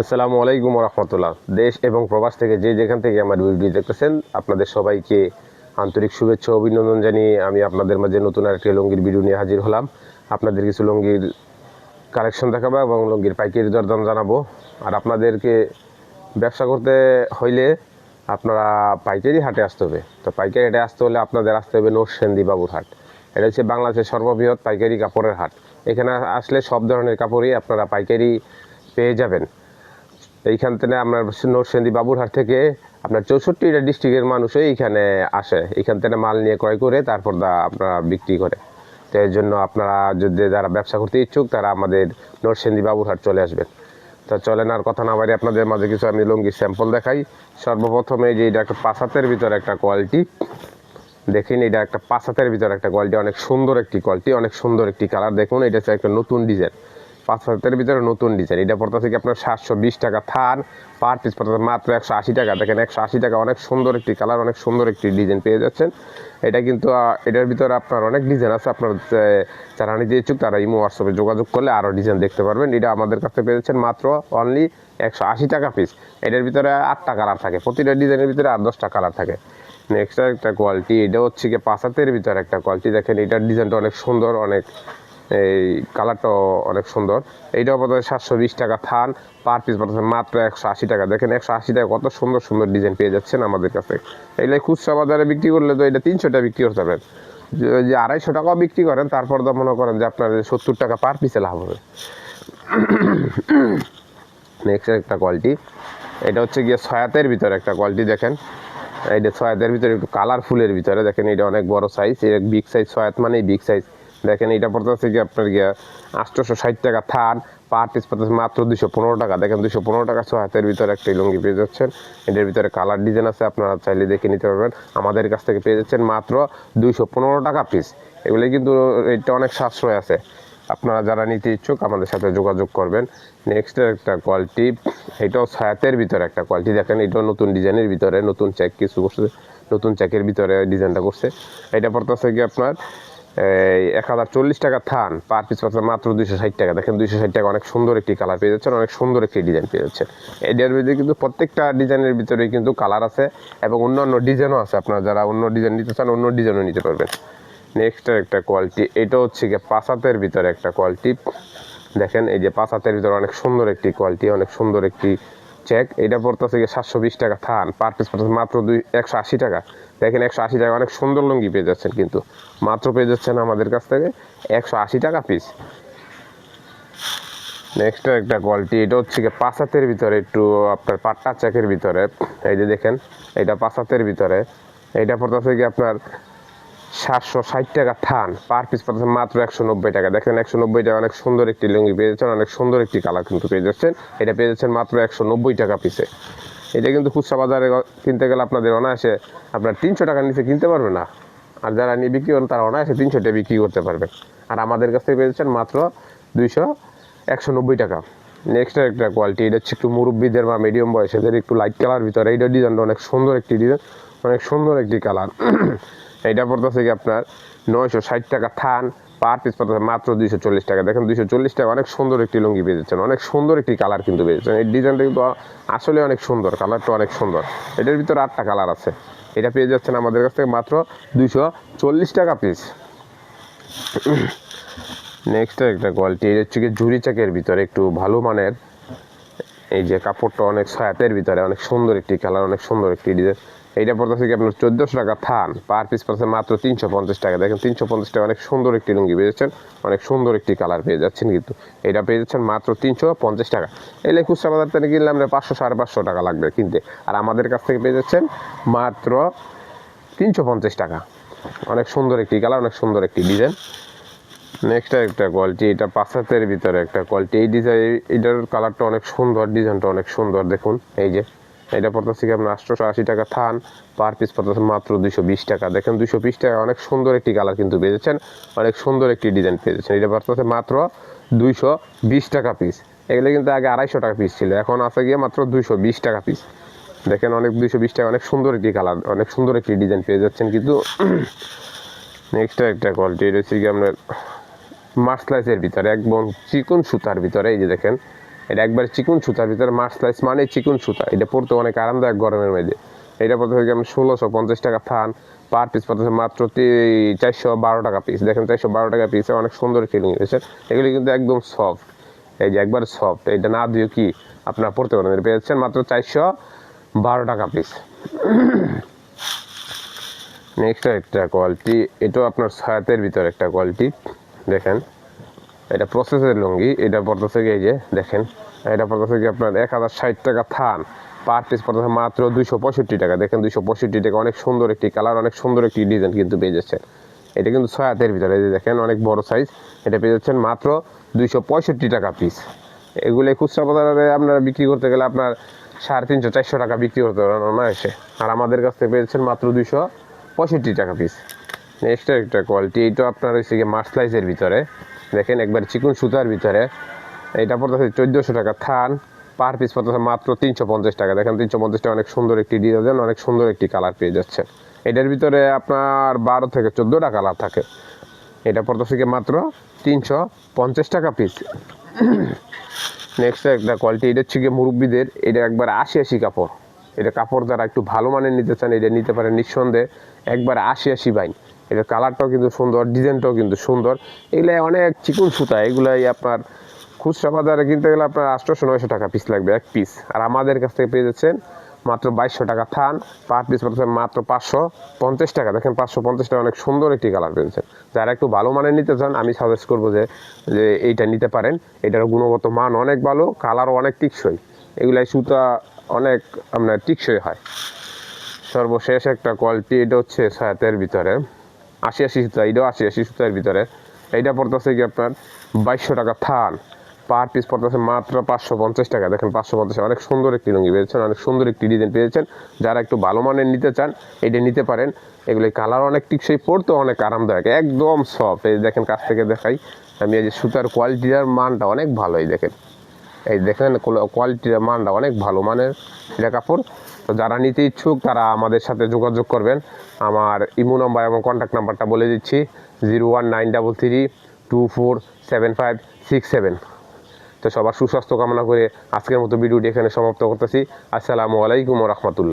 আসসালামু আলাইকুম রহমতুল্লাহ দেশ এবং প্রবাস থেকে যে যেখান থেকে আমার ভিডিও দেখতেছেন, আপনাদের সবাইকে আন্তরিক শুভেচ্ছা অভিনন্দন জানিয়ে আমি আপনাদের মাঝে নতুন আরেকটি লঙ্গির ভিডিও নিয়ে হাজির হলাম। আপনাদের কিছু লঙ্গির কালেকশন দেখাবো এবং লঙ্গির পাইকারি দরদাম জানাব। আর আপনাদেরকে ব্যবসা করতে হইলে আপনারা পাইকারি হাটে আসতে হবে। তো পাইকারি হাটে আসতে হলে আপনাদের আসতে হবে নরসেন্দি বাবুর হাট এটা হচ্ছে বাংলাদেশের সর্ববৃহৎ পাইকারি কাপড়ের হাট। এখানে আসলে সব ধরনের কাপড়ই আপনারা পাইকারি পেয়ে যাবেন। এইখান থেকে আপনার নরসেন্দি বাবুরহাট থেকে আপনার চৌষট্টিটা ডিস্ট্রিক্টের মানুষই এইখানে আসে। এইখান থেকে মাল নিয়ে ক্রয় করে তারপর দা আপনারা বিক্রি করে। তো এর জন্য আপনারা যদি যারা ব্যবসা করতে ইচ্ছুক তারা আমাদের নরসেন্দি বাবুরহাট চলে আসবেন। তো চলেন আর কথা না বাড়ি আপনাদের মাঝে কিছু আমি লুঙ্গি স্যাম্পল দেখাই। সর্বপ্রথমে যে এটা একটা পাঁচ হাতের ভিতরে একটা কোয়ালিটি। দেখেন এটা একটা পাঁচ হাতের ভিতরে একটা কোয়ালিটি। অনেক সুন্দর একটি কোয়ালিটি, অনেক সুন্দর একটি কালার। দেখুন, এটা হচ্ছে একটা নতুন ডিজাইন। পাঁচ হাতের ভিতরে নতুন ডিজাইন এটা পড়তেছে কি আপনার সাতশো বিশ টাকা থান পার পিস পড়তেছে মাত্র একশো আশি টাকা। দেখেন একশো আশি টাকা অনেক সুন্দর একটি কালার অনেক সুন্দর একটি ডিজাইন পেয়ে যাচ্ছেন। এটা কিন্তু এটার ভিতরে আপনার অনেক ডিজাইন আছে। আপনার যারা নিতে ইচ্ছুক তারা ইমো হোয়াটসঅ্যাপে যোগাযোগ করলে আরও ডিজাইন দেখতে পারবেন। এটা আমাদের কাছে পেয়ে যাচ্ছেন মাত্র অনলি একশো আশি টাকা পিস এটার ভিতরে আটটা কালার থাকে। প্রতিটা ডিজাইনের ভিতরে আট দশটা কালার থাকে। নেক্সট একটা কোয়ালিটি এটা হচ্ছে কি পাঁচ হাতের ভিতরে একটা কোয়ালিটি দেখেন এটার ডিজাইনটা অনেক সুন্দর, অনেক এই কালারটাও অনেক সুন্দর। এইটাও বোধহয় সাতশো বিশ টাকা থান, পার পিস বলতেছে মাত্র একশো আশি টাকা। দেখেন একশো আশি টাকা কত সুন্দর সুন্দর ডিজাইন পেয়ে যাচ্ছেন আমাদের কাছে। এগুলো খুচরা বাজারে বিক্রি করলে তো এটা তিনশো টাকা বিক্রি করতে পারবেন। যে- আড়াইশো টাকাও বিক্রি করেন, তারপর তো মনে করেন যে আপনার সত্তর টাকা পার পিসে লাভ হবে। নেক্সট একটা কোয়ালিটি এটা হচ্ছে গিয়ে ছয়াতের ভিতরে একটা কোয়ালিটি দেখেন। এইটা ছয়াতের ভিতরে একটু কালারফুলের ভিতরে, দেখেন এটা অনেক বড় সাইজ বিগ সাইজ ছয়াত মানেই বিগ সাইজ দেখেন এটা পড়তেছে কি আপনার গিয়া আটশোশো ষাট টাকা থান পার পিস পড়তেছে মাত্র দুশো পনেরো টাকা। দেখেন দুশো পনেরো টাকা ছ ছয়াতের ভিতরে একটা লুঙ্গি পেয়ে যাচ্ছেন। এটার ভিতরে কালার ডিজাইন আছে, আপনারা চাইলে দেখে নিতে পারবেন। আমাদের কাছ থেকে পেয়ে যাচ্ছেন মাত্র দুইশো পনেরো টাকা পিস এগুলি কিন্তু রেটটা অনেক সাশ্রয় আছে। আপনারা যারা নিতে ইচ্ছুক, আমাদের সাথে যোগাযোগ করবেন। নেক্সট একটা কোয়ালিটি এটাও ছায়াতের ভিতরে একটা কোয়ালিটি দেখেন এটাও নতুন ডিজাইনের ভিতরে, নতুন চেক কিছু করছে, নতুন চেকের ভিতরে ডিজাইনটা করছে। এটা পড়তেছে কি আপনার এক হাজার চল্লিশ টাকা থান, পার পিস পড়ছে মাত্র দুইশো ষাট টাকা। দেখেন দুইশো ষাট টাকা অনেক সুন্দর একটি কালার পেয়ে যাচ্ছেন, অনেক সুন্দর একটি ডিজাইন পেয়ে যাচ্ছেন। এটার ভিতরে কিন্তু প্রত্যেকটা ডিজাইনের ভিতরে কিন্তু কালার আছে এবং অন্যান্য ডিজাইনও আছে। আপনারা যারা অন্য ডিজাইন নিতে চান, অন্য ডিজাইনও নিতে পারবেন। নেক্সট একটা কোয়ালিটি এটা হচ্ছে গিয়ে পাঁচ হাতের ভিতরে একটা কোয়ালিটি দেখেন এই যে পাঁচ হাতের ভিতরে অনেক সুন্দর একটি কোয়ালিটি অনেক সুন্দর একটি চেক এটা পড়তেছে গিয়ে সাতশো বিশ টাকা, থান পার পিস পড়তেছে মাত্র দুই, একশো আশি টাকা। দেখেন একশো আশি টাকা অনেক সুন্দর লুঙ্গি পেয়ে যাচ্ছেন কিন্তু, মাত্র পেয়ে যাচ্ছেন আমাদের কাছ থেকে একশো আশি টাকা পিস নেক্সট একটা কোয়ালিটি এটা হচ্ছে গিয়ে পাঁচ হাতের ভিতরে একটু আপনার পাট্টা চেকের ভিতরে। এই যে দেখেন, এটা পাঁচ হাতের ভিতরে। এইটা পড়তেছে কি আপনার সাতশো ষাট টাকা থান। পার পিস পড়তেছে মাত্র একশো নব্বই টাকা। দেখেন একশো নব্বই টাকা অনেক সুন্দর একটি লুঙ্গি পেয়ে যাচ্ছেন, অনেক সুন্দর একটি কালার কিন্তু পেয়ে যাচ্ছেন। এটা পেয়ে যাচ্ছেন মাত্র একশো নব্বই টাকা পিসে এটা কিন্তু খুচরা বাজারে কিনতে গেলে আপনাদের অনায়াসে আপনার তিনশো টাকার নিচে কিনতে পারবে না। আর যারা নিয়ে বিক্রি করেন, তারা অনায়াসে তিনশো টাকা বিক্রি করতে পারবেন আর আমাদের কাছ থেকে পেয়ে যাচ্ছেন মাত্র দুইশো একশো নব্বই টাকা। নেক্সট একটা কোয়ালিটি এটা হচ্ছে একটু মুরব্বীদের বা মিডিয়াম বয়সেদের একটু লাইট কালার ভিতরে। এইটা ডিজাইনটা অনেক সুন্দর একটি ডিজাইন অনেক সুন্দর একটি কালার এইটা পড়তেছে কি আপনার নয়শো ষাট টাকা থান পার পিস পড়তেছে মাত্র দুইশো চল্লিশ টাকা। দেখেন দুইশো চল্লিশ টাকা অনেক সুন্দর একটি লুঙ্গি পেয়ে যাচ্ছেন, অনেক সুন্দর একটি কালার কিন্তু পেয়ে যাচ্ছেন। এই ডিজাইনটা কিন্তু আসলে অনেক সুন্দর কালারটা অনেক সুন্দর। এটার ভিতরে আটটা কালার আছে। এটা পেয়ে যাচ্ছেন আমাদের কাছ থেকে মাত্র দুইশো চল্লিশ টাকা পিস নেক্সট একটা কোয়ালিটি এটা হচ্ছে ঝুরি চাকের ভিতরে একটু ভালো মানের। এই যে কাপড়টা অনেক ছায়াতের ভিতরে, অনেক সুন্দর একটি কালার অনেক সুন্দর একটি ডিজাইন এইটা পড়তেছে কি আপনার চোদ্দোশো টাকা থান পার পিস পড়ছে মাত্র তিনশো পঞ্চাশ টাকা। দেখেন তিনশো পঞ্চাশ টাকা অনেক সুন্দর একটি লুঙ্গি পেয়ে যাচ্ছেন, অনেক সুন্দর একটি কালার পেয়ে যাচ্ছেন কিন্তু। এটা পেয়ে যাচ্ছেন মাত্র তিনশো পঞ্চাশ টাকা। এলে খুচরা বাজার থেকে কিনলে আমরা পাঁচশো, সাড়ে পাঁচশো টাকা লাগবে কিনতে। আর আমাদের কাছ থেকে পেয়ে যাচ্ছেন মাত্র তিনশো পঞ্চাশ টাকা। অনেক সুন্দর একটি কালার অনেক সুন্দর একটি ডিজাইন নেক্সট একটা কোয়ালিটি এটা পাঁচ হাতের ভিতরে একটা কোয়ালিটি এই ডিজাইন এটার কালারটা অনেক সুন্দর ডিজাইনটা অনেক সুন্দর, দেখুন। এই যে এটা পড়তেছে কি আপনার আটশোশো আশি টাকা থান পার পিস পড়তেছে মাত্র দুশো বিশ টাকা। দেখেন দুশো বিশ টাকা অনেক সুন্দর একটি কালার কিন্তু পেয়েছেন অনেক সুন্দর একটি ডিজাইন পেয়েছেন। এটা পড়তেছে মাত্র দুইশো বিশ টাকা পিস এগুলো কিন্তু আগে আড়াইশো টাকা পিস ছিল, এখন আছে গিয়ে মাত্র দুইশো বিশ টাকা পিস দেখেন অনেক দুইশো বিশ টাকা অনেক সুন্দর একটি কালার অনেক সুন্দর একটি ডিজাইন পেয়ে যাচ্ছেন কিন্তু নেক্সট একটা কোয়ালিটি হচ্ছে কি আপনার মার্সলাইসের ভিতরে, একদম চিকন সুতার ভিতরে, এই যে দেখেন। এটা একবার চিকুন সুতার ভিতরে মাছ স্লাইস মানে চিকুন সুতা। এটা পড়তে অনেক আরামদায়ক গরমের মধ্যে। এটা পড়তে থেকে আমি ষোলোশো পঞ্চাশ টাকা থান পার পিস পড়তেছে মাত্র চারশো বারো টাকা পিস দেখেন চারশো বারো টাকা পিসে অনেক সুন্দর ফিলিং হয়েছে। এগুলি কিন্তু একদম সফট এই যে একবার সফট এটা না দিয়ে কি আপনার পড়তে পারেন। পেয়েছেন মাত্র চারশো বারো টাকা পিস নেক্সট একটা কোয়ালিটি এটাও আপনার ছায়াতের ভিতর একটা কোয়ালিটি দেখেন। এটা প্রসেসের লুঙ্গি, এটা পড়তেছে এই যে, দেখেন, এটা পড়তেছে কি আপনার এক হাজার ষাট টাকা থান। পার পিস পড়তেছে মাত্র দুইশো পঁয়ষট্টি টাকা। দেখেন দুইশো পঁয়ষট্টি টাকা অনেক সুন্দর একটি কালার অনেক সুন্দর একটি ডিজাইন কিন্তু পেয়ে যাচ্ছেন। এটা কিন্তু ছয় হাতের ভিতরে, এই যে দেখেন, অনেক বড় সাইজ এটা পেয়ে যাচ্ছেন মাত্র দুইশো পঁয়ষট্টি টাকা পিস এগুলো খুচরা বাজারে আপনারা বিক্রি করতে গেলে আপনার সাড়ে তিনশো, চারশো টাকা বিক্রি করতে পারেন অনায়াসে। আর আমাদের কাছ থেকে পেয়েছেন মাত্র দুইশো পঁয়ষট্টি টাকা পিস নেক্সট একটা কোয়ালিটি এইটা আপনার হচ্ছে গিয়ে মার্সলাইজের ভিতরে। দেখেন একবার চিকুন সুতার ভিতরে। এটা পড়তেছে চোদ্দোশো টাকা। থান, পার পিস পড়তেছে মাত্র তিনশো পঞ্চাশ টাকা। দেখেন তিনশো পঞ্চাশ টাকা অনেক সুন্দর একটি ডিজাইন অনেক সুন্দর একটি কালার পেয়ে যাচ্ছে। এটার ভিতরে আপনার বারো থেকে চোদ্দোটা কালার থাকে। এটা পড়তেছে গিয়ে মাত্র তিনশো পঞ্চাশ টাকা পিস নেক্সট একটা কোয়ালিটি এটা হচ্ছে গিয়ে মুরব্বীদের, এটা একবার আশি আশি কাপড়। এটা কাপড় যারা একটু ভালো মানের নিতে চান, এটা নিতে পারেন নিঃসন্দেহে। একবার আশি আশি বাইন। এটা কালারটাও কিন্তু সুন্দর, ডিজাইনটাও কিন্তু সুন্দর। এগুলো অনেক চিকুন সুতা, এগুলাই আপনার খুচরা বাজারে কিনতে গেলে আপনার আটশোশো, নয়শো টাকা পিস লাগবে, এক পিস আর আমাদের কাছ থেকে পেয়ে যাচ্ছেন মাত্র বাইশশো টাকা থান পার পিস পড়ছে মাত্র পাঁচশো পঞ্চাশ টাকা। দেখেন পাঁচশো পঞ্চাশ টাকা অনেক সুন্দর একটি কালার পেয়েছেন যারা একটু ভালো মানের নিতে চান, আমি সাজেস্ট করব যে যে এইটা নিতে পারেন। এটার গুণগত মান অনেক ভালো কালারও অনেক টিকসই। এগুলাই সুতা অনেক আপনার টিকসই হয়। সর্বশেষ একটা কোয়ালিটি এটা হচ্ছে সায়াতের ভিতরে। আশি আশি সুতা এটাও আশি আশি সুতার ভিতরে। এইটা পড়তেছে কি আপনার? বাইশশো টাকা থান। পার পিস পড়তেছে মাত্র পাঁচশো পঞ্চাশ টাকা। দেখেন পাঁচশো পঞ্চাশ, অনেক সুন্দর একটি লুঙ্গি পেয়েছেন, অনেক সুন্দর একটি ডিজাইন পেয়েছেন। যারা একটু ভালো মানের নিতে চান এটা নিতে পারেন। এগুলি কালার অনেক টিকসই পড়তেও অনেক আরামদায়ক, একদম সফট এই দেখেন কাছ থেকে দেখাই, আমি এই যে সুতার কোয়ালিটির মানটা অনেক ভালো, এই দেখেন। এই দেখেন কোয়ালিটির মানটা অনেক ভালো মানের। এটা কাপড় তো যারা নিতে ইচ্ছুক, তারা আমাদের সাথে যোগাযোগ করবেন। আমার ইমো নাম্বার এবং কন্ট্যাক্ট নাম্বারটা বলে দিচ্ছি zero one nine double three two four seven five six seven তো সবার সুস্বাস্থ্য কামনা করে আজকের মতো ভিডিওটি এখানে সমাপ্ত করতেছি। আসসালামু আলাইকুম রহমতুল্লাহ।